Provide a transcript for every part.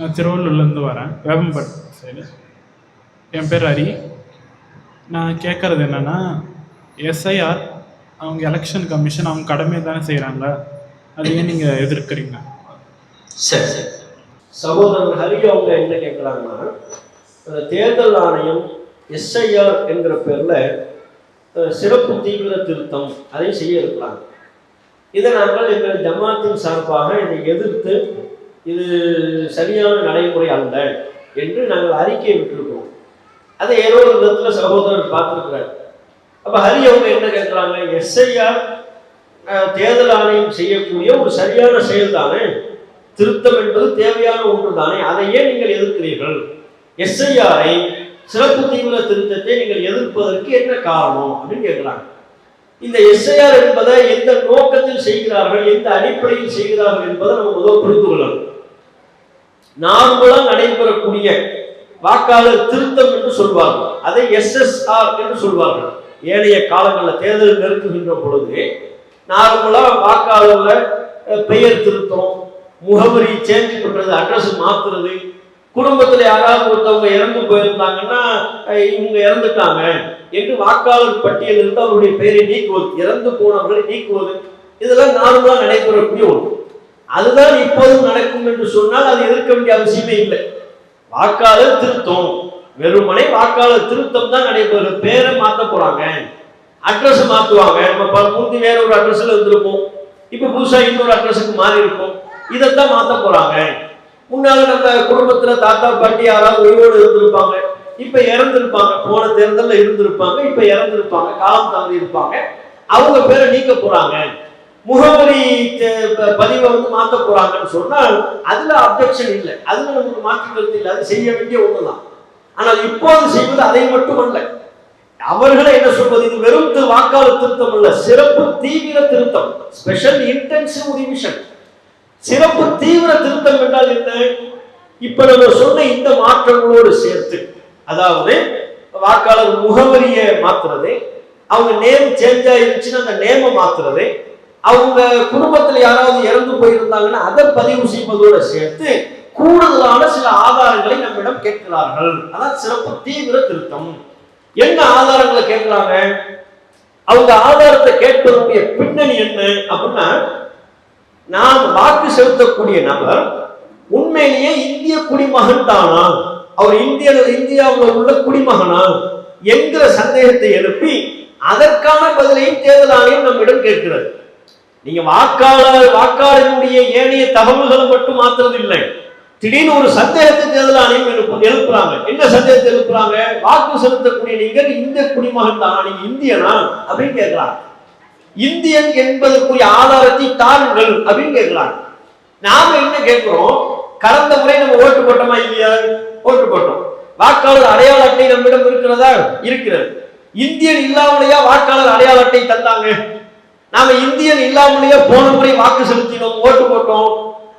நான் திருவள்ளூர்லேருந்து வரேன். வேப்பம்பட் சைடு என் பேர் ஹரி. நான் கேட்குறது என்னென்னா எஸ்ஐஆர் அவங்க எலெக்ஷன் கமிஷன் அவங்க கடமையை தானே செய்கிறாங்க அதையே நீங்கள் எதிர்க்கிறீங்க. சரி சரி. சகோதரர் ஹரி அவங்க என்ன கேட்குறாங்கன்னா அந்த தேர்தல் ஆணையம் எஸ்ஐஆர் என்கிற பேரில் சிறப்பு தீவிர திருத்தம் அதை செய்ய இருக்கிறாங்க. இதை நாங்கள் எங்கள் ஜமாத்தின் சார்பாக இதை எதிர்த்து இது சரியான நடைமுறை அல்ல என்று நாங்கள் அறிக்கை விட்டுருக்கோம் அதை ஏதோ ஒரு விதத்தில் சகோதரர் பார்த்துருக்கிறார். அப்போ ஹரி அவங்க என்ன கேட்குறாங்க? எஸ்ஐஆர் தேர்தல் ஆணையம் செய்யக்கூடிய ஒரு சரியான செயல் தானே திருத்தம் என்பது தேவையான ஒன்று தானே அதை ஏன் நீங்கள் எதிர்க்கிறீர்கள்? எஸ்ஐஆரை சிறப்பு தீவிர திருத்தத்தை நீங்கள் எதிர்ப்பதற்கு என்ன காரணம் அப்படின்னு கேட்குறாங்க. இந்த எஸ்ஐஆர் என்பதை எந்த நோக்கத்தில் செய்கிறார்கள் எந்த அடிப்படையில் செய்கிறார்கள் என்பதை நம்ம முதல் புரிந்து கொள்ளணும். நார்மலாக நடைபெறக்கூடிய வாக்காளர் திருத்தம் என்று சொல்வார்கள். அதை எஸ்எஸ்ஆர் என்று சொல்வார்கள். ஏனைய காலங்களில் தேர்தல் நெருக்குகின்ற பொழுது நார்மலாக வாக்காளர்ல பெயர் திருத்தம் முகவரி சேஞ்ச் பண்ணுறது அட்ரஸ் மாத்துறது குடும்பத்தில் யாராவது ஒருத்தவங்க இறந்து போயிருந்தாங்கன்னா இவங்க இறந்துட்டாங்க என்று வாக்காளர் பட்டியலிருந்து அவருடைய பெயரை நீக்குவது இறந்து போனவர்களை நீக்குவது இதெல்லாம் நார்மலாக நடைபெறக்கூடிய ஒன்று. அதுதான் இப்போதும் நடக்கும் என்று சொன்னால் அது எதிர்க்க வேண்டிய அவசியமே இல்லை. வாக்காளர் திருத்தம். வெறுமனை வாக்காளர் திருத்தம் தான் நடைபெறும் பேரை மாற்ற போறாங்க. அட்ரஸ் மாற்றுவாங்க நம்ம ப- முந்தி வேற ஒரு அட்ரஸ்ல இருந்திருப்போம். இப்போ புதுசாக இன்னொரு அட்ரஸுக்கு மாறி இருக்கும். இதைத்தான் மாற்ற போறாங்க. முன்னால நம்ம குடும்பத்துல தாத்தா பாட்டி யாராவது உயிரோடு இருந்திருப்பாங்க. இப்ப இறந்திருப்பாங்க. போன தேர்தலில் இருந்திருப்பாங்க. இப்ப இறந்திருப்பாங்க. காலம் தாண்டி இருப்பாங்க. அவங்க பேரை நீக்க போறாங்க. முகவரி பதிவை வந்து மாத்த போறாங்கன்னு சொன்னால் அதுல அப்ஜெக்ஷன் இல்லை. அதுல நமக்கு மாற்று கருத்து இல்லை. அது செய்ய வேண்டிய ஒண்ணுதான். ஆனால் இப்போது செய்வது அதை மட்டுமல்ல. அவர்களை என்ன சொல்வது? இது வெறும் வாக்காளர் திருத்தம் அல்ல. சிறப்பு தீவிர திருத்தம். ஸ்பெஷல் இன்டென்சிவ் ரிவிஷன் சிறப்பு தீவிர திருத்தம் என்றால் என்ன? இப்ப நம்ம சொன்ன இந்த மாற்றங்களோடு சேர்த்து அதாவது வாக்காளர் முகவரியை மாத்துறது அவங்க நேம் சேஞ்ச் ஆயிருச்சுன்னா அந்த நேமை மாத்துறது அவங்க குடும்பத்தில் யாராவது இறந்து போயிருந்தாங்கன்னா அதை பதிவு செய்வதோடு சேர்த்து கூடுதலான சில ஆதாரங்களை நம்மிடம் கேட்கிறார்கள். அதான் சிறப்பு தீவிர திருத்தம். என்ன ஆதாரங்களை கேட்கிறாங்க? அவங்க ஆதாரத்தை கேட்பதனுடைய பின்னணி என்ன அப்படின்னா நாம் வாக்கு செலுத்தக்கூடிய நபர் உண்மையிலேயே இந்திய குடிமகன் தானா? அவர் இந்திய இந்தியாவில் உள்ள குடிமகனா? என்கிற சந்தேகத்தை எழுப்பி அதற்கான பதிலையும் தேர்தல் ஆணையம் நம்மிடம் கேட்கிறது. நீங்க வாக்காளர் வாக்காளருடைய ஏனைய தகவல்கள் மட்டும் மாத்துறது இல்லை திடீர்னு ஒரு சந்தேகத்தை தேர்தல் ஆணையம் எழுப்புறாங்க. என்ன சந்தேகத்தை எழுப்புறாங்க? வாக்கு செலுத்தக்கூடிய நீங்கள் இந்த குடிமகன் தானா நீங்க இந்தியனா? அப்படின்னு கேட்கிறாங்க. இந்தியன் என்பதற்குரிய ஆதாரத்தை தாருங்கள் அப்படின்னு கேட்கிறாங்க. நாம என்ன கேட்கிறோம்? கடந்த முறை நம்ம ஓட்டு போட்டோமா இல்லையா? ஓட்டு போட்டோம். வாக்காளர் அடையாள அட்டை நம்மிடம் இருக்கிறதா? இருக்கிறது. இந்தியன் இல்லாமலேயா வாக்காளர் அடையாள அட்டை தந்தாங்க? நாம இந்தியன் இல்லாமலேயே போன முறை வாக்கு செலுத்தினோம் ஓட்டு போட்டோம்.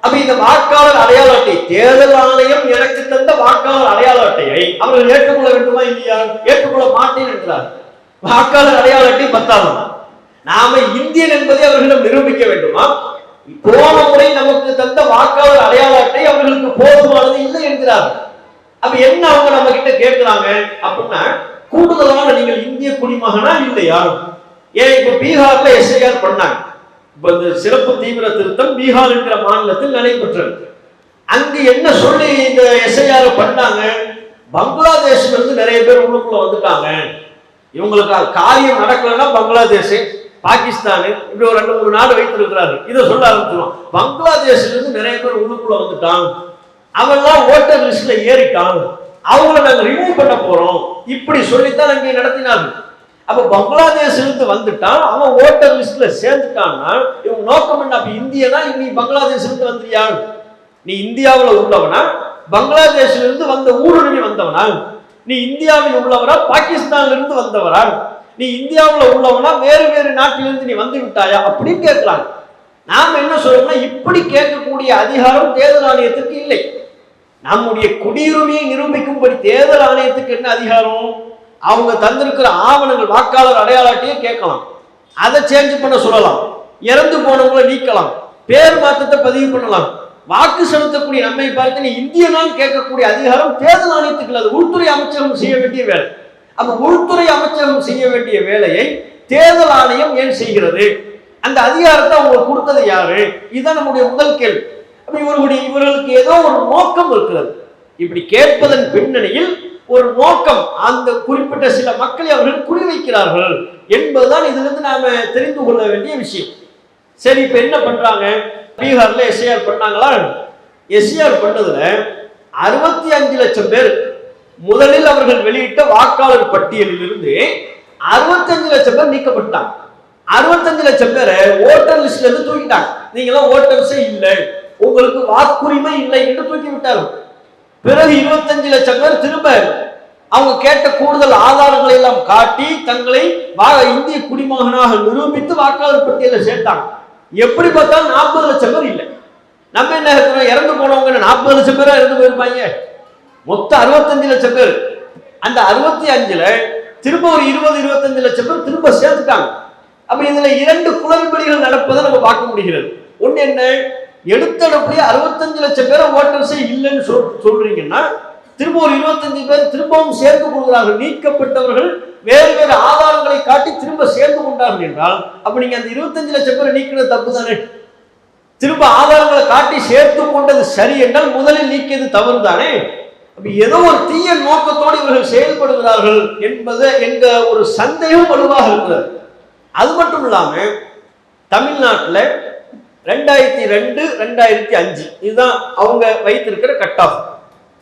அப்ப இந்த வாக்காளர் அடையாள அட்டை தேர்தல் ஆணையம் எனக்கு தந்த வாக்காளர் அடையாள அட்டையை அவர்கள் ஏற்றுக்கொள்ள வேண்டுமா இல்லையா? ஏற்றுக்கொள்ள மாட்டேன் என்றார். வாக்காளர் அடையாள அட்டை பத்தாதான் நாம இந்தியன் என்பதை அவர்களிடம் நிரூபிக்க வேண்டுமா? போன முறை நமக்கு தந்த வாக்காளர் அடையாள அட்டை அவர்களுக்கு போதுமானது இல்லை என்கிறார். அப்ப என்ன அவங்க நம்ம கிட்ட கேட்கிறாங்க அப்படின்னா கூடுதலான நீங்கள் இந்திய குடிமகனா இல்லையா? ஏன் இப்ப பீகார்ல எஸ்ஐஆர் பண்ணாங்க? இப்போ இந்த சிறப்பு தீவிர திருத்தம் பீகார் என்கிற மாநிலத்தில் நடைபெற்றது. அங்கு என்ன சொல்லி இந்த எஸ்ஐஆர் பண்ணாங்க? பங்களாதேஷ்ல இருந்து நிறைய பேர் உள்ளுக்குள்ள வந்துட்டாங்க. இவங்களுக்கு காரியம் நடக்கலைன்னா பங்களாதேஷ் பாகிஸ்தான் இப்படி ஒரு ரெண்டு மூணு நாடு வைத்திருக்கிறாரு இதை சொல்ல ஆரம்பிச்சிடும் பங்களாதேஷ்ல இருந்து நிறைய பேர் உள்ளுக்குள்ள வந்துட்டான் அவெல்லாம் ஓட்டர் லிஸ்ட்ல ஏறிட்டான் அவங்கள நாங்க ரிமூவ் பண்ண போறோம். இப்படி சொல்லித்தான் அங்கே நடத்தினார்கள். அப்ப பங்களாதேஷ்ல இருந்து வந்துட்டான் அவன் ஓட்டர் லிஸ்ட்ல சேர்ந்துட்டான்னா இவங்க நோக்கம் என்ன? அப்ப இந்தியனா நீ பங்களாதேஷ்ல இருந்து வந்துறியா நீ இந்தியாவில் உள்ளவனா? பங்களாதேஷ்ல இருந்து வந்த ஊடுருவி வந்தவனா? நீ இந்தியாவில் உள்ளவரா பாகிஸ்தான்ல இருந்து வந்தவரா நீ இந்தியாவில் உள்ளவனா? வேறு வேறு நாட்டிலிருந்து நீ வந்து விட்டாயா? அப்படின்னு கேட்கலாம் நாம் என்ன சொல்றோம்னா இப்படி கேட்கக்கூடிய அதிகாரம் தேர்தல் ஆணையத்துக்கு இல்லை. நம்முடைய குடியுரிமையை நிரூபிக்கும்படி தேர்தல் ஆணையத்துக்கு என்ன அதிகாரம்? அவங்க தந்திருக்கிற ஆவணங்கள் வாக்காளர் அடையாள அட்டையை கேட்கலாம். அதை சேஞ்ச் பண்ண சொல்லலாம். இறந்து போனவங்களை நீக்கலாம். பேர் மாற்றத்தை பதிவு பண்ணலாம். வாக்கு செலுத்தக்கூடிய நம்மை பார்த்து நீ இந்தியனான்னு கேட்கக்கூடிய அதிகாரம் தேர்தல் ஆணையத்துக்கு இல்லை. அது உள்துறை அமைச்சகம் செய்ய வேண்டிய வேலை. அப்ப உள்துறை அமைச்சகம் செய்ய வேண்டிய வேலையை தேர்தல் ஆணையம் ஏன் செய்கிறது? அந்த அதிகாரத்தை அவங்களுக்கு கொடுத்தது யாரு? இதுதான் நம்முடைய முதல் கேள்வி. அப்ப இவர்களுடைய இவர்களுக்கு ஏதோ ஒரு நோக்கம் இருக்கிறது. இப்படி கேட்பதன் பின்னணியில் ஒரு நோக்கம். அந்த குறிப்பிட்ட சில மக்களை அவர்கள் குறிவைக்கிறார்கள் என்பதுதான் இதிலிருந்து நாம தெரிந்து கொள்ள வேண்டிய விஷயம். சரி இப்ப என்ன பண்றாங்க? பீகார்ல எஸ்ஐஆர் பண்ணாங்களா? எஸ்ஐஆர் பண்ணதுல அறுபத்தி அஞ்சு லட்சம் பேர் முதலில் அவர்கள் வெளியிட்ட வாக்காளர் பட்டியலில் இருந்து அறுபத்தஞ்சு லட்சம் பேர் நீக்கப்பட்டாங்க. அறுபத்தஞ்சு லட்சம் பேரை ஓட்டர் லிஸ்ட்ல இருந்து தூக்கிட்டாங்க. நீங்களாம் ஓட்டர்ஸே இல்லை. உங்களுக்கு வாக்குரிமை இல்லை என்று தூக்கி விட்டார்கள். பிறகு இருபத்தஞ்சு லட்சம் பேர் திரும்ப அவங்க கேட்ட கூடுதல் ஆதாரங்களை எல்லாம் காட்டி தங்களை இந்திய குடிமகனாக நிரூபித்து வாக்காளர் பட்டியலில் சேர்த்தாங்க. எப்படி பார்த்தாலும் நாற்பது லட்சம் பேர் இல்லை. நம்ம என்ன இறந்து போனவங்க நாற்பது லட்சம் பேரா இறந்து போயிருப்பாங்க? மொத்தம் அறுபத்தஞ்சு லட்சம் பேர். அந்த அறுபத்தி அஞ்சுல திரும்ப ஒரு இருபது இருபத்தஞ்சு லட்சம் பேர் திரும்ப சேர்த்துட்டாங்க. அப்ப இதுல இரண்டு குளறுபடிகள் நடப்பதை நம்ம பார்க்க முடிகிறது. ஒன்று என்ன? எடுத்தடுப்புலயே அறுபத்தஞ்சு லட்சம் பேரை ஓட்டர்ஸே இல்லைன்னு சொல் சொல்றீங்கன்னா திரும்ப ஒரு இருபத்தஞ்சு பேர் திரும்பவும் சேர்த்து கொள்கிறார்கள். நீக்கப்பட்டவர்கள் வேறு வேறு ஆதாரங்களை காட்டி திரும்ப சேர்ந்து கொண்டார்கள் என்றால் அப்ப நீங்க அந்த இருபத்தஞ்சு லட்சம் பேரை நீக்கினது தப்பு தானே திரும்ப ஆதாரங்களை காட்டி சேர்த்து கொண்டது சரி என்றால் முதலில் நீக்கியது தவறு தானே ஏதோ ஒரு தீய நோக்கத்தோடு இவர்கள் செயல்படுகிறார்கள் என்பது எங்க ஒரு சந்தேகம் வலுவாக இருக்கிறது. அது மட்டும் இல்லாம தமிழ்நாட்டில் ரெண்டாயிரத்தி ரெண்டு ரெண்டாயிரத்தி அஞ்சு. இதுதான் அவங்க வைத்திருக்கிற கட் ஆஃப்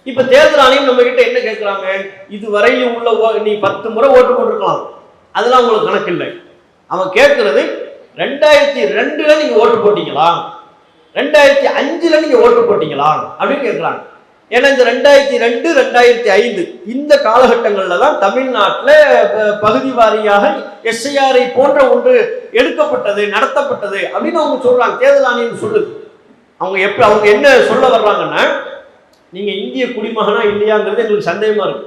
இப்ப தேர்தல் ஆணையம் நம்ம கிட்ட என்ன கேட்கிறாங்க? இது வரையிலும் உள்ள நீ பத்து முறை ஓட்டு போட்டிருக்கலாம். அதெல்லாம் உங்களுக்கு கணக்கு இல்லை அவன் கேட்கறது ரெண்டாயிரத்தி ரெண்டுல நீங்க ஓட்டு போட்டீங்களா? ரெண்டாயிரத்தி அஞ்சுல நீங்க ஓட்டு போட்டீங்களா? அப்படின்னு கேட்குறாங்க. ஏன்னா இந்த ரெண்டாயிரத்தி ரெண்டு ரெண்டாயிரத்தி ஐந்து இந்த காலகட்டங்களில் தான் தமிழ்நாட்டில் பகுதி வாரியாக எஸ்ஐஆரை போன்ற ஒன்று எடுக்கப்பட்டது நடத்தப்பட்டது அப்படின்னு அவங்க சொல்கிறாங்க தேர்தல் ஆணையம் சொல்லுது. அவங்க எப்படி அவங்க என்ன சொல்ல வர்றாங்கன்னா நீங்கள் இந்திய குடிமகனா இல்லையாங்கிறது எங்களுக்கு சந்தேகமாக இருக்கு.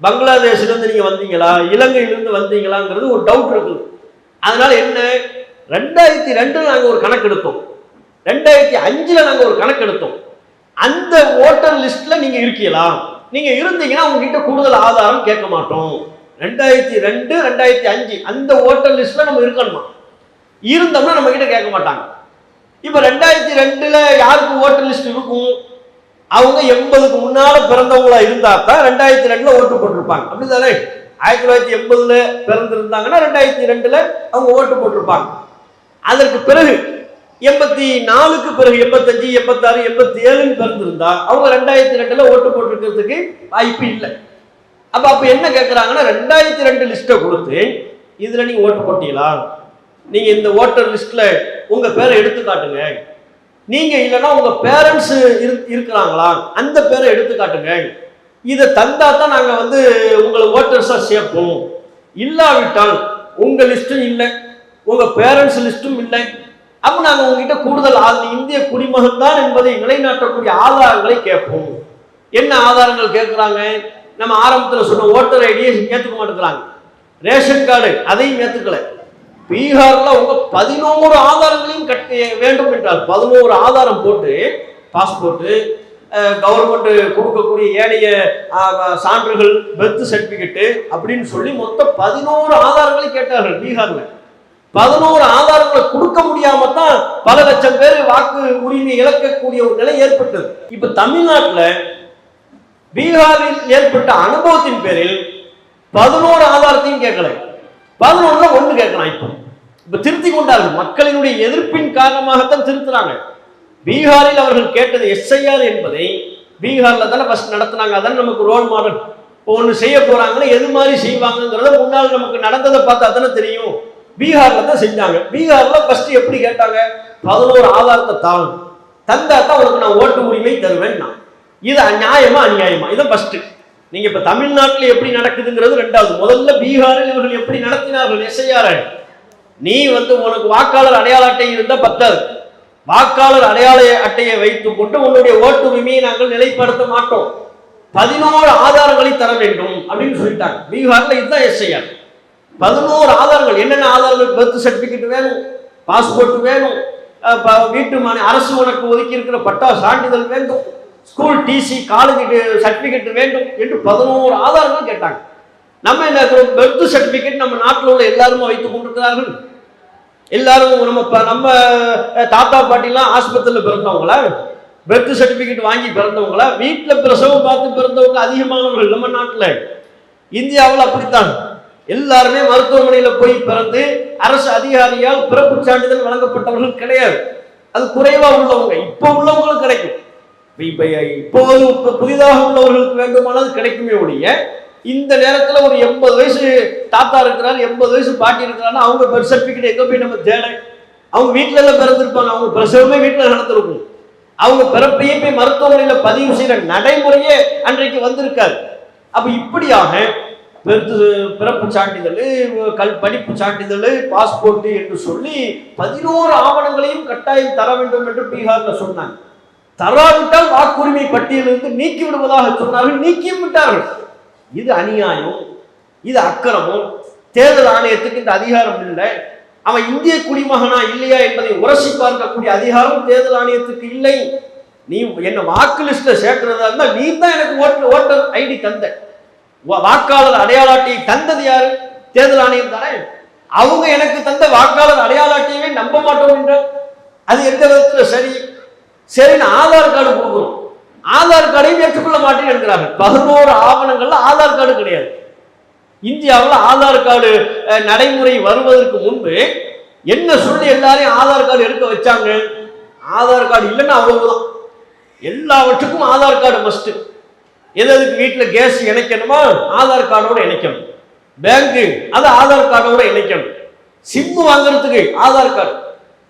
பங்களாதேஷ்ல நீங்கள் வந்தீங்களா? இலங்கையிலேருந்து வந்தீங்களாங்கிறது ஒரு டவுட் இருக்குது. அதனால் என்ன? ரெண்டாயிரத்தி ரெண்டில் நாங்கள் ஒரு கணக்கு எடுத்தோம் ரெண்டாயிரத்தி அஞ்சில் நாங்கள் ஒரு கணக்கு எடுத்தோம் அந்த ஓட்டர் லிஸ்ட்ல நீங்க இருக்கீங்களா நீங்க இருந்தீங்கன்னா உங்ககிட்ட கூடுதல் ஆதாரம் கேட்க மாட்டோம். ரெண்டாயிரத்தி ரெண்டு ரெண்டாயிரத்தி அஞ்சு அந்த ஓட்டர் லிஸ்ட்ல நம்ம இருக்கணுமா? இருந்தோம்னா நம்ம கிட்ட கேட்க மாட்டாங்க. இப்ப ரெண்டாயிரத்தி ரெண்டுல யாருக்கு ஓட்டர் லிஸ்ட் இருக்கும்? அவங்க எண்பதுக்கு முன்னால பிறந்தவங்களா இருந்தா தான் ரெண்டாயிரத்தி ரெண்டுல ஓட்டு போட்டிருப்பாங்க. அப்படிதானே ஆயிரத்தி தொள்ளாயிரத்தி எண்பதுல பிறந்திருந்தாங்கன்னா ரெண்டாயிரத்தி ரெண்டுல அவங்க ஓட்டு போட்டிருப்பாங்க. அதற்கு பிறகு எண்பத்தி நாலுக்கு பிறகு எண்பத்தஞ்சு எண்பத்தாறு எண்பத்தி ஏழுன்னு பிறந்திருந்தா அவங்க ரெண்டாயிரத்தி ரெண்டுல ஓட்டு போட்டிருக்கிறதுக்கு வாய்ப்பு இல்லை. அப்ப அப்ப என்ன கேட்கறாங்கன்னா ரெண்டாயிரத்தி ரெண்டு லிஸ்ட்டை கொடுத்து இதுல நீங்க ஓட்டு போட்டீங்களா? நீங்க இந்த ஓட்டர் லிஸ்ட்ல உங்க பேரை எடுத்து காட்டுங்க. நீங்க இல்லைன்னா உங்க பேரண்ட்ஸ் இருக்கிறாங்களா? அந்த பேரை எடுத்து காட்டுங்க. இதை தந்தா தான் நாங்க வந்து உங்களை ஓட்டர்ஸா சேர்ப்போம். இல்லாவிட்டால் உங்க லிஸ்ட்டும் இல்லை. உங்க பேரண்ட்ஸ் லிஸ்ட்டும் இல்லை. அப்ப நாங்க உங்ககிட்ட கூடுதல் நீ இந்திய குடிமகன் தான் என்பதை நிலைநாட்டக்கூடிய ஆதாரங்களை கேட்போம். என்ன ஆதாரங்கள் கேட்குறாங்க? நம்ம ஆரம்பத்தில் சொன்ன ஓட்டர் ஐடியை ஏற்றுக்க மாட்டேங்கிறாங்க. ரேஷன் கார்டு அதையும் ஏற்றுக்கல பீகார்ல உங்க பதினோரு ஆதாரங்களையும் கட்ட வேண்டும் என்றால் பதினோரு ஆதாரம் போட்டு பாஸ்போர்ட்டு கவர்மெண்ட் கொடுக்கக்கூடிய ஏனைய சான்றுகள் பெர்த் சர்டிபிகேட்டு அப்படின்னு சொல்லி மொத்தம் பதினோரு ஆதாரங்களை கேட்டார்கள் பீகார்ல. பதினோரு ஆதாரங்களை கொடுக்க முடியாம தான் பல லட்சம் பேர் வாக்கு உரிமை இழக்கக்கூடிய ஒரு நிலை ஏற்பட்டது. இப்ப தமிழ்நாட்டில் பீகாரில் ஏற்பட்ட அனுபவத்தின் பேரில் பதினோரு ஆதாரத்தையும் கேட்கல. பதினொன்றுல ஒன்று கேட்கலாம் இப்போ. இப்ப திருத்தி கொண்டார்கள். மக்களினுடைய எதிர்ப்பின் காரணமாகத்தான் திருத்துறாங்க. பீகாரில் அவர்கள் கேட்டது எஸ்ஐஆர் என்பதை பீகார்ல தானே ஃபர்ஸ்ட் நடத்தினாங்க. அதான் நமக்கு ரோல் மாடல் இப்போ ஒன்று செய்ய போறாங்கன்னா எது மாதிரி செய்வாங்கிறத முன்னால் நமக்கு நடந்ததை பார்த்தா தானே தெரியும். பீகாரில் தான் செஞ்சாங்க. பீகாரில் ஃபஸ்ட்டு எப்படி கேட்டாங்க? பதினோரு ஆதாரத்தை தாங்க தந்தா தான் உனக்கு நான் ஓட்டு உரிமை தருவேன் நான் இது நியாயமா அநியாயமா? இதான் ஃபஸ்ட்டு நீங்கள் இப்போ தமிழ்நாட்டில் எப்படி நடக்குதுங்கிறது ரெண்டாவது. முதல்ல பீகாரில் இவர்கள் எப்படி நடத்தினார்கள்? எஸ்ஐஆர் நீ வந்து உனக்கு வாக்காளர் அடையாள அட்டை இருந்தால் பத்தாது. வாக்காளர் அடையாள அட்டையை வைத்து கொண்டு உன்னுடைய ஓட்டு உரிமையை நாங்கள் நிலைப்படுத்த மாட்டோம். பதினோரு ஆதாரங்களை தர வேண்டும் அப்படின்னு சொல்லிட்டாங்க. பீகாரில் இதுதான் எஸ்ஐஆர். பதினோரு ஆதாரங்கள். என்னென்ன ஆதாரங்கள்? பர்த் சர்டிபிகேட் வேணும் பாஸ்போர்ட் வேணும் வீட்டு மனை அரசு உனக்கு ஒதுக்கி இருக்கிற பட்டா சான்றிதழ் வேண்டும் ஸ்கூல் டிசி காலேஜ் சர்டிபிகேட் வேண்டும் என்று பதினோரு ஆதாரங்கள் கேட்டாங்க. நம்ம என்ன பெர்த் சர்டிபிகேட் நம்ம நாட்டில் உள்ள எல்லாருமே வைத்துக் கொண்டிருக்கிறார்கள். எல்லாரும் நம்ம நம்ம தாத்தா பாட்டிலாம் ஆஸ்பத்திரியில் பிறந்தவங்களா? பர்த் சர்டிபிகேட் வாங்கி பிறந்தவங்களா? வீட்டில் பிரசவம் பார்த்து பிறந்தவங்க அதிகமானவர்கள் நம்ம நாட்டில். இந்தியாவில் அப்படித்தான். எல்லாருமே மருத்துவமனையில் போய் பிறந்து அரசு அதிகாரியால் பிறப்பு சான்றிதழ் வழங்கப்பட்டவர்கள் கிடையாது. அது குறைவா உள்ளவங்க. இப்போ உள்ளவங்களுக்கு கிடைக்கும். இப்ப இப்போது புதிதாக உள்ளவர்களுக்கு வேண்டுமானால் கிடைக்குமே ஒழிய இந்த நேரத்தில் ஒரு எண்பது வயசு தாத்தா இருக்கிறாரு எண்பது வயசு பாட்டி இருக்கிறாருன்னா அவங்க பெர்த் சர்டிபிகேட் எங்க போய் நம்ம தேட? அவங்க வீட்டில எல்லாம் பிறந்திருப்பாங்க. அவங்க பிரசவமே வீட்டில் நடந்திருக்கும். அவங்க பிறப்பையே போய் மருத்துவமனையில் பதிவு செய்யற நடைமுறையே அன்றைக்கு வந்திருக்காரு அப்ப இப்படியாக பெருத்து பிறப்பு சான்றிதழ் கல் படிப்பு சான்றிதழ் பாஸ்போர்ட் என்று சொல்லி பதினோரு ஆவணங்களையும் கட்டாயம் தர வேண்டும் என்று பீகாரில் சொன்னாங்க. தராவிட்டால் வாக்குரிமை பட்டியலிருந்து நீக்கி விடுவதாக சொன்னார்கள் நீக்கியும் விட்டார்கள். இது அநியாயம் இது அக்கிரமம். தேர்தல் ஆணையத்துக்கு இந்த அதிகாரம் இல்லை. அவன் இந்திய குடிமகனா இல்லையா என்பதை உரசி பார்க்கக்கூடிய அதிகாரம் தேர்தல் ஆணையத்துக்கு இல்லை. நீ என்ன வாக்கு லிஸ்ட்ல சேர்க்கிறதா இருந்தால் நீ தான் எனக்கு ஓட்டு ஓட்டர் ஐடி தந்த. வாக்காளர் அடையாள அட்டையை தந்தது யாரு? தேர்தல் ஆணையம் தானே? அவங்க எனக்கு தந்த வாக்காளர் அடையாள அட்டையவே நம்ப மாட்டோம் என்ற. அது எந்த விதத்துல சரி? சரின்னு ஆதார் கார்டு கொடுக்குறோம். ஆதார் கார்டையும் ஏற்றுக்கொள்ள மாட்டேன் என்கிறார்கள் பதினோரு ஆவணங்கள்ல ஆதார் கார்டு கிடையாது. இந்தியாவில் ஆதார் கார்டு நடைமுறை வருவதற்கு முன்பு என்ன சொல்லி எல்லாரையும் ஆதார் கார்டு எடுக்க வச்சாங்க? ஆதார் கார்டு இல்லைன்னா அவ்வளவுதான். எல்லாவற்றுக்கும் ஆதார் கார்டு மஸ்ட்டு எது எதுக்கு வீட்டில் கேஸ் இணைக்கணுமா ஆதார் கார்டோட இணைக்கணும். பேங்க்கு அது ஆதார் கார்டோட இணைக்கணும். சிம்மு வாங்குறதுக்கு ஆதார் கார்டு.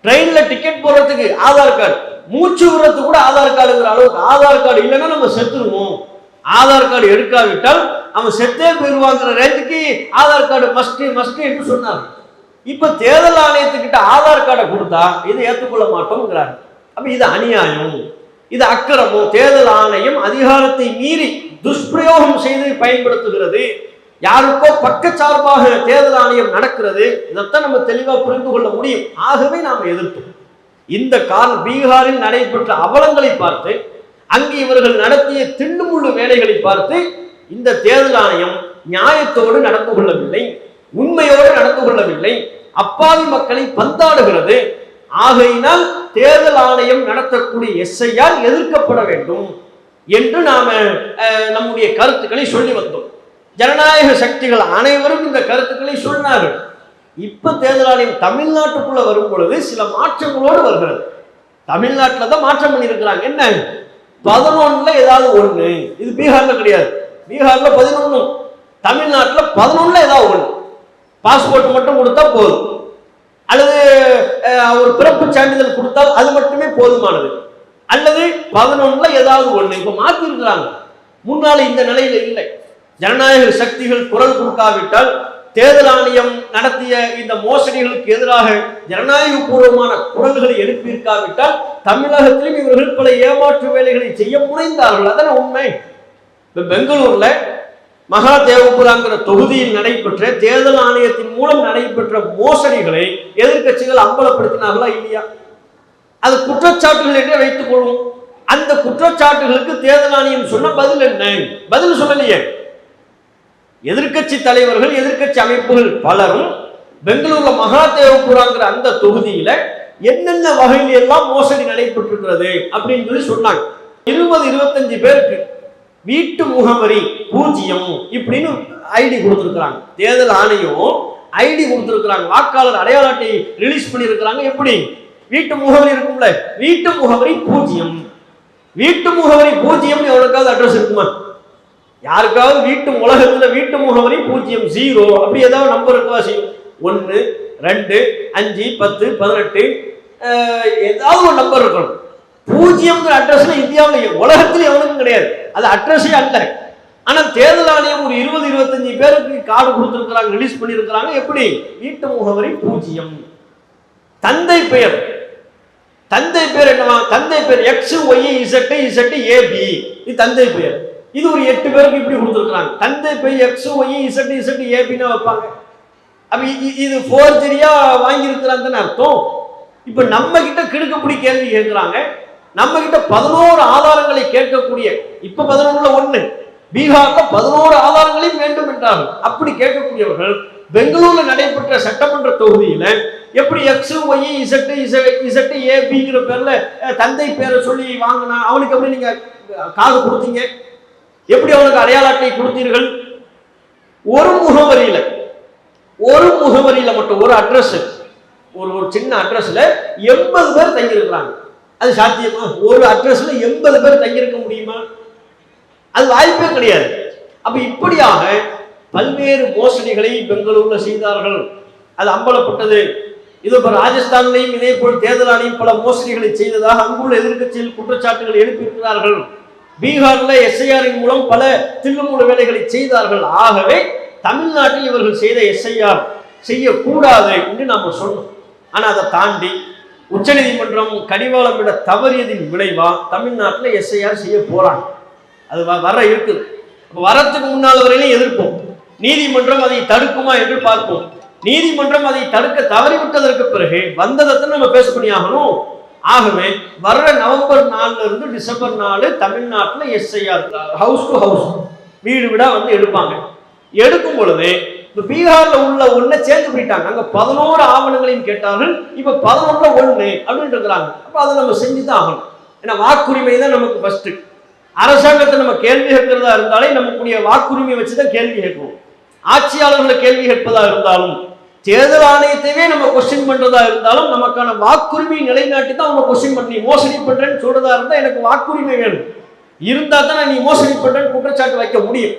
ட்ரெயின்ல டிக்கெட் போடுறதுக்கு ஆதார் கார்டு. மூச்சு விடுறதுக்கு கூட ஆதார் கார்டுங்கிற அளவுக்கு ஆதார் கார்டு இல்லைன்னா நம்ம செத்துருவோம். ஆதார் கார்டு எடுக்காவிட்டால் அவன் செத்தே போயிடுவாங்கிற ரேஞ்சுக்கு ஆதார் கார்டு மஸ்ட் மஸ்ட் என்று சொன்னார் இப்ப தேர்தல் ஆணையத்துக்கிட்ட ஆதார் கார்டை கொடுத்தா இதை ஏற்றுக்கொள்ள மாட்டோங்கிறார் அப்ப இது அநியாயம். இது அக்கிரமம் தேர்தல் ஆணையம் அதிகாரத்தை மீறி துஷ்பிரயோகம் செய்து பயன்படுத்துகிறது. யாருக்கோ பக்கச்சார்பாக தேர்தல் ஆணையம் நடக்கிறது. இதைத்தான் நம்ம தெளிவாக புரிந்து கொள்ள முடியும். ஆகவே நாம் எதிர்த்தோம். இந்த கால பீகாரில் நடைபெற்ற அவலங்களை பார்த்து அங்கு இவர்கள் நடத்திய திண்டுமுள்ளு வேலைகளை பார்த்து இந்த தேர்தல் ஆணையம் நியாயத்தோடு நடந்து கொள்ளவில்லை உண்மையோடு நடந்து கொள்ளவில்லை. அப்பாவி மக்களை பந்தாடுகிறது. ஆகையினால் தேர்தல் ஆணையம் நடத்தக்கூடிய எஸ்ஐயால் எதிர்க்கப்பட வேண்டும் என்று நாம நம்முடைய கருத்துக்களை சொல்லி வந்தோம். ஜனநாயக சக்திகள் அனைவரும் இந்த கருத்துக்களை சொன்னார்கள். இப்ப தேர்தல் ஆணையம் தமிழ்நாட்டுக்குள்ள வரும் பொழுது சில மாற்றங்களோடு வருகிறது. தமிழ்நாட்டில் தான் மாற்றம் பண்ணியிருக்கிறாங்க. என்ன? பதினொன்னுல ஏதாவது ஒண்ணு. இது பீகார்ல கிடையாது. பீகார்ல பதினொன்னு. தமிழ்நாட்டில் பதினொன்னுல ஏதாவது ஒண்ணு. பாஸ்போர்ட் மட்டும் கொடுத்தா போதும். அல்லது ஒரு பிறப்பு சான்றிதழ் கொடுத்தால் அது மட்டுமே போதுமானது. அல்லது பதினொன்னுல ஏதாவது ஒண்ணு. இப்ப மாத்திருக்கிறாங்க. முன்னால இந்த நிலையில இல்லை. ஜனநாயக சக்திகள் குரல் கொடுக்காவிட்டால் தேர்தல் ஆணையம் நடத்திய இந்த மோசடிகளுக்கு எதிராக ஜனநாயக பூர்வமான குரல்களை எழுப்பியிருக்காவிட்டால் தமிழகத்திலும் இவர்கள் பல ஏமாற்று வேலைகளை செய்ய முனைந்தார்கள். அதான உண்மை? இப்ப பெங்களூர்ல மகா தேவபுராங்கிற தொகுதியில் நடைபெற்ற தேர்தல் ஆணையத்தின் மூலம் நடைபெற்ற மோசடிகளை எதிர்க்கட்சிகள் அம்பலப்படுத்தினார்களா இல்லையா? அது குற்றச்சாட்டுகள் என்றே வைத்துக் கொள்வோம். அந்த குற்றச்சாட்டுகளுக்கு தேர்தல் ஆணையம் சொன்ன பதில் என்ன? பதில் சொல்லலையே. எதிர்க்கட்சி தலைவர்கள் எதிர்க்கட்சி அமைப்புகள் பலரும் பெங்களூர்ல மகாதேவபுராங்கிற அந்த தொகுதியில என்னென்ன வகையில் எல்லாம் மோசடி நடைபெற்றிருக்கிறது அப்படின்னு சொல்லி சொன்னாங்க. இருபது இருபத்தஞ்சு பேருக்கு வீட்டு முகவரி பூஜ்ஜியம் இப்படின்னு ஐடி கொடுத்துருக்குறாங்க. தேர்தல் ஆணையம் ஐடி கொடுத்துருக்குறாங்க. வாக்காளர் அடையாள அட்டை ரிலீஸ் பண்ணியிருக்கிறாங்க. எப்படி? வீட்டு முகவரி இருக்கும்ல. வீட்டு முகவரி பூஜ்ஜியம். வீட்டு முகவரி பூஜ்ஜியம் எவ்வளோக்காவது அட்ரஸ் இருக்குமா? யாருக்காவது வீட்டு உலகத்தில் வீட்டு முகவரி பூஜ்ஜியம் ஜீரோ அப்படி ஏதாவது நம்பர் இருக்கவா செய்யும்? ஒன்று ரெண்டு அஞ்சு பத்து பதினெட்டு ஏதாவது ஒரு நம்பர் இருக்கணும். பூஜ்ஜியம்ங்கிற அட்ரஸ்ல இந்தியாவில் உலகத்தில் எவனுக்கும் கிடையாது. அது அட்ரஸே அல்ல. ஆனால் தேர்தல் ஆணையம் ஒரு இருபது இருபத்தஞ்சு பேருக்கு கார்டு கொடுத்துருக்காங்க ரிலீஸ் பண்ணியிருக்கிறாங்க. எப்படி? வீட்டு முகவரி பூஜ்ஜியம். தந்தை பெயர். தந்தை பேர் என்னவா? தந்தை பேர் X Y Z Z AB இது தந்தை பெயர். இது ஒரு எட்டு பேருக்கு இப்படி கொடுத்துருக்காங்க தந்தை பெயர் எக்ஸ் ஒய் இசட் இசட் ஏபின்னு வைப்பாங்க. அப்ப இது ஃபோர் இது ஃபோர்ஜரியா வாங்கியிருக்கிறாங்கன்னு அர்த்தம். இப்ப நம்ம கிட்ட கிடுக்கப்படி கேள்வி கேட்கிறாங்க. நம்ம கிட்ட பதினோரு ஆதாரங்களை கேட்கக்கூடிய இப்ப பதினொன்றுல ஒண்ணு பீகார்ல பதினோரு ஆதாரங்களையும் வேண்டும் என்றார்கள். அப்படி கேட்கக்கூடியவர்கள் பெங்களூர்ல நடைபெற்ற சட்டமன்ற தொகுதியில எப்படி X Y Z Z A பிங்கிற பேர்ல தந்தை பேரை சொல்லி வாங்கினா அவனுக்கு எப்படி நீங்க காது கொடுத்தீங்க? எப்படி அவனுக்கு அடையாள அட்டை கொடுத்தீர்கள்? ஒரு முகவரியில ஒரு முகவரியில மட்டும் ஒரு அட்ரஸ் ஒரு ஒரு சின்ன அட்ரஸ்ல எண்பது பேர் தங்கியிருக்கிறாங்க. அது சாத்தியமா? ஒரு அட்ரஸ்ல எண்பது பேர் தங்கியிருக்க முடியுமா? அது வாய்ப்பே கிடையாது. அப்ப இப்படியாக பல்வேறு மோசடிகளை பெங்களூர்ல செய்தார்கள். அது அம்பலப்பட்டது. இது இப்ப ராஜஸ்தான்லையும் இதே போல் தேர்தல் ஆணையம் பல மோசடிகளை செய்ததாக அங்குள்ள எதிர்கட்சியில் குற்றச்சாட்டுகள் எழுப்பியிருக்கிறார்கள். பீகாரில் எஸ்ஐஆரின் மூலம் பல தில்லுமுழு வேலைகளை செய்தார்கள். ஆகவே தமிழ்நாட்டில் இவர்கள் செய்த எஸ்ஐஆர் செய்யக்கூடாது என்று நாம சொன்னோம். ஆனால் அதை தாண்டி உச்சநீதிமன்றம் கடிவாளம் விட தவறியதின் விளைவா தமிழ்நாட்டில் எஸ்ஐஆர் செய்ய போறாங்க. அது வர இருக்குது. வரத்துக்கு முன்னால் வரையிலும் எதிர்ப்போம். நீதிமன்றம் அதை தடுக்குமா என்று பார்ப்போம். நீதிமன்றம் அதை தடுக்க தவறிவிட்டதற்கு பிறகு வந்ததை நம்ம பேச பண்ணியாகணும் ஆகவே வர்ற நவம்பர் நாலுல இருந்து டிசம்பர் நாலு தமிழ்நாட்டில் எஸ்ஐஆர் ஹவுஸ் டு ஹவுஸ் வீடு வீடா வந்து எடுப்பாங்க. எடுக்கும் பொழுது இப்போ பீகாரில் உள்ள ஒன்றை சேர்ந்து போயிட்டாங்க அங்கே பதினோரு ஆவணங்களையும் கேட்டார்கள். இப்போ பதினொன்றுல ஒன்று அப்படின்னு இருக்கிறாங்க. அப்போ அதை நம்ம செஞ்சு தான் ஆகணும். ஏன்னா வாக்குரிமை தான் நமக்கு ஃபஸ்ட்டு அரசாங்கத்தை நம்ம கேள்வி கேட்கிறதா இருந்தாலே நமக்குடைய வாக்குரிமையை வச்சு தான் கேள்வி கேட்போம் ஆட்சியாளர்களை கேள்வி கேட்பதா இருந்தாலும் தேர்தல் ஆணையத்தையே நம்ம கொஸ்டின் பண்ணுறதா இருந்தாலும் நமக்கான வாக்குரிமை நிலைநாட்டி தான் அவங்க கொஸ்டின் பண்ணி மோசடி பண்ணுறேன்னு சொல்கிறதா இருந்தால் எனக்கு வாக்குரிமை வேணும். இருந்தால் தான் நான் நீ மோசடி பண்ணுறேன்னு குற்றச்சாட்டு வைக்க முடியும்.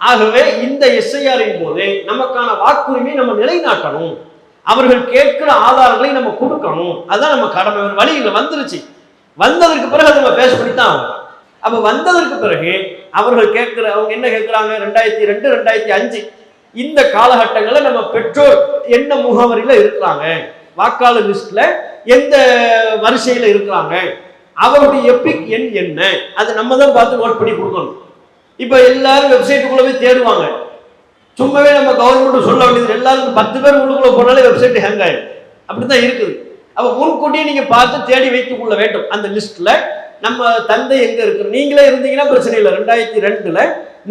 ஆகவே இந்த எஸ்ஐஆரின் போது நமக்கான வாக்குரிமையை நம்ம நிலைநாட்டணும். அவர்கள் கேட்கிற ஆதாரங்களை நம்ம கொடுக்கணும். அதுதான் நம்ம கடமை. வழி இல்லை வந்துருச்சு. வந்ததற்கு பிறகு அதை நம்ம பேச தான் ஆகும் அப்போ வந்ததற்கு பிறகு அவர்கள் கேட்குற அவங்க என்ன கேட்குறாங்க? ரெண்டாயிரத்தி ரெண்டு ரெண்டாயிரத்தி அஞ்சு. இந்த காலகட்டங்களில் நம்ம பெற்றோர் என்ன முகவரியில் இருக்கிறாங்க? வாக்காளர் லிஸ்ட்டில் எந்த வரிசையில் இருக்கிறாங்க? அவருடைய எப்பிக் எண் என்ன? அதை நம்ம தான் பார்த்து நோட் பண்ணி கொடுக்கணும். இப்போ எல்லாரும் வெப்சைட்டுக்குள்ள போய் தேடுவாங்க. சும்மாவே நம்ம கவர்மெண்ட் சொல்ல வேண்டியது எல்லாரும் பத்து பேர் உள்ளுக்குள்ள போனாலே வெப்சைட் ஹேங் ஆயிடும் அப்படிதான் இருக்குது. அப்போ முன்கூட்டியே நீங்கள் பார்த்து தேடி வைத்துக் கொள்ள வேண்டும். அந்த லிஸ்ட்டில் நம்ம தந்தை எங்கே இருக்கு நீங்களே இருந்தீங்கன்னா பிரச்சனை இல்லை. ரெண்டாயிரத்தி ரெண்டில்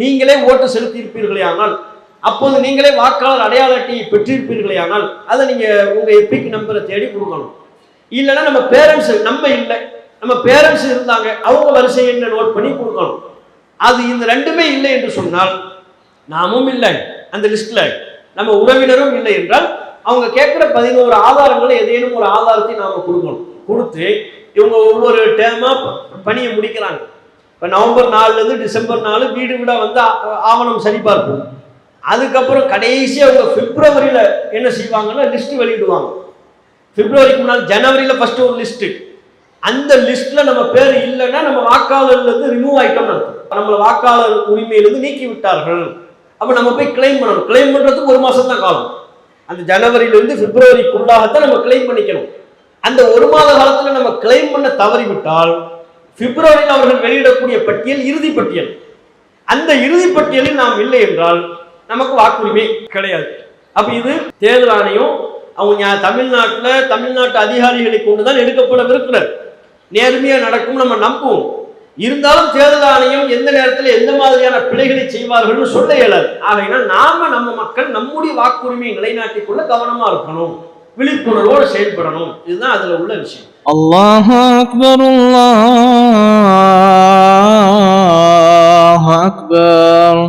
நீங்களே ஓட்டு செலுத்தி இருப்பீர்களே ஆனால் அப்போது நீங்களே வாக்காளர் அடையாள அட்டையை பெற்றிருப்பீர்களே ஆனால் அதை நீங்கள் உங்கள் எப்பிக் நம்பரை தேடி கொடுக்கணும். இல்லைன்னா நம்ம பேரண்ட்ஸ் நம்ம இல்லை. நம்ம பேரண்ட்ஸ் இருந்தாங்க. அவங்க வரிசை என்ன நோட் பண்ணி கொடுக்கணும். அது இந்த ரெண்டுமே இல்லை என்று சொன்னால் நாமும் இல்லை. அந்த லிஸ்ட்ல நம்ம உறவினரும் இல்லை என்றால் அவங்க கேட்குற பதினோரு ஆதாரங்களை ஏதேனும் ஒரு ஆதாரத்தை நாம கொடுக்கணும். கொடுத்து இவங்க ஒவ்வொரு டேமா பணியை முடிக்கிறாங்க. இப்போ நவம்பர் நாலுல இருந்து டிசம்பர் நாலு வீடு வீடா வந்து ஆ- ஆவணம் சரிபார்ப்போம் அதுக்கப்புறம் கடைசியாக அவங்க பிப்ரவரியில என்ன செய்வாங்கன்னா லிஸ்ட் வெளியிடுவாங்க. பிப்ரவரிக்கு முன்னால் ஜனவரியில ஃபர்ஸ்ட் ஒரு லிஸ்ட் அந்த லிஸ்ட்ல நம்ம பேர் இல்லைன்னா நம்ம வாக்காளர்ல இருந்து ரிமூவ் ஆயிட்டோம்னு நம்மளை வாக்காளர் உரிமையிலிருந்து நீக்கி விட்டார்கள் அப்போ நம்ம போய் கிளைம் பண்ணணும். கிளைம் பண்ணுறதுக்கு ஒரு மாதம் தான் காலம். அந்த ஜனவரியிலிருந்து பிப்ரவரிக்குள்ளாகத்தான் நம்ம கிளைம் பண்ணிக்கணும். அந்த ஒரு மாத காலத்தில் நம்ம கிளைம் பண்ண தவறிவிட்டால் பிப்ரவரியில் அவர்கள் வெளியிடக்கூடிய பட்டியல் இறுதி பட்டியல். அந்த இறுதி பட்டியலில் நாம் இல்லை என்றால் நமக்கு வாக்குரிமை கிடையாது. அப்போ இது தேர்தல் ஆணையம் அவங்க தமிழ்நாட்டில் தமிழ்நாட்டு அதிகாரிகளை கொண்டு தான் எடுக்கப்படவிருக்கிறார் நேர்மையாக நடக்கும் நம்ம நம்புவோம். இருந்தாலும் தேர்தல் ஆணையம் எந்த நேரத்தில் எந்த மாதிரியான பிழைகளை செய்வார்கள்னு சொல்ல இயலாது. ஆகையினால் நாம நம்ம மக்கள் நம்முடைய வாக்குரிமையை நிலைநாட்டிக் கொள்ள கவனமா இருக்கணும். விழிப்புணர்வோடு செயல்படணும். இதுதான் அதுல உள்ள விஷயம். அல்லாஹ் அக்பர் அல்லாஹ் அக்பர்.